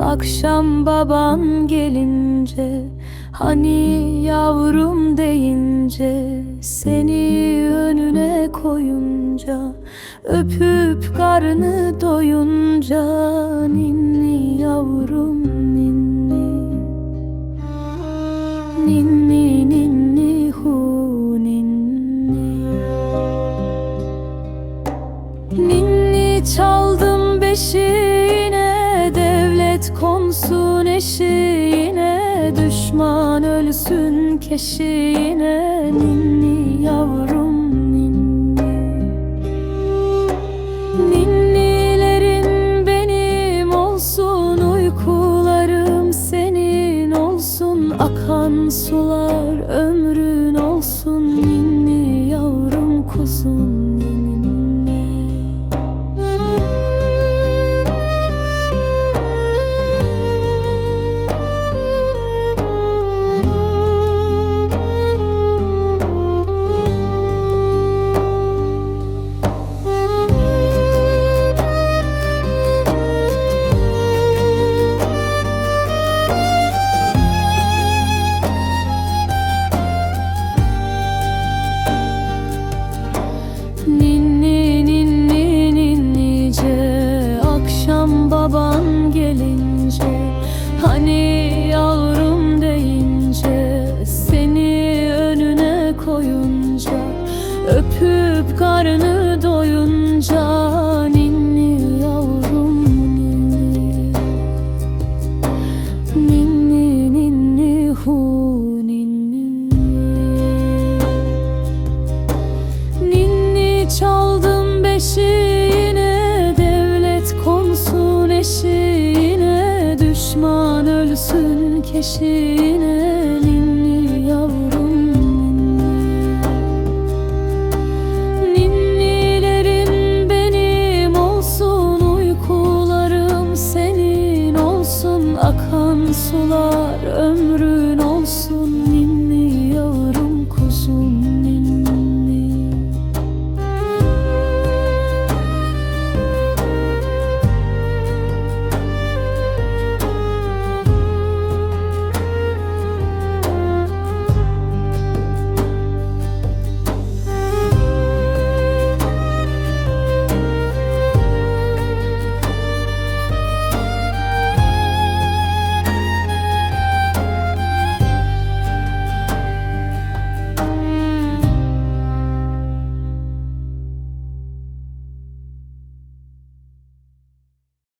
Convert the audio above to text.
Akşam baban gelince Hani yavrum deyince Seni önüne koyunca Öpüp karnı doyunca Ninni yavrum ninni. Ninni ninni hu ninni. Ninni çaldım beşiğine Devlet konsun eşiğine Düşman ölsün keşiğine Ninni yavrum ninni. Ninnilerin benim olsun Uykularım senin olsun Akan sular ömrün olsun Ninni Hani yavrum deyince Seni önüne koyunca Öpüp karnı doyunca Ninni yavrum ninni. Ninni ninni hu ninni. Ninni çaldım beşiğine Devlet konsun eşiğine Düşman ölsün keşiğine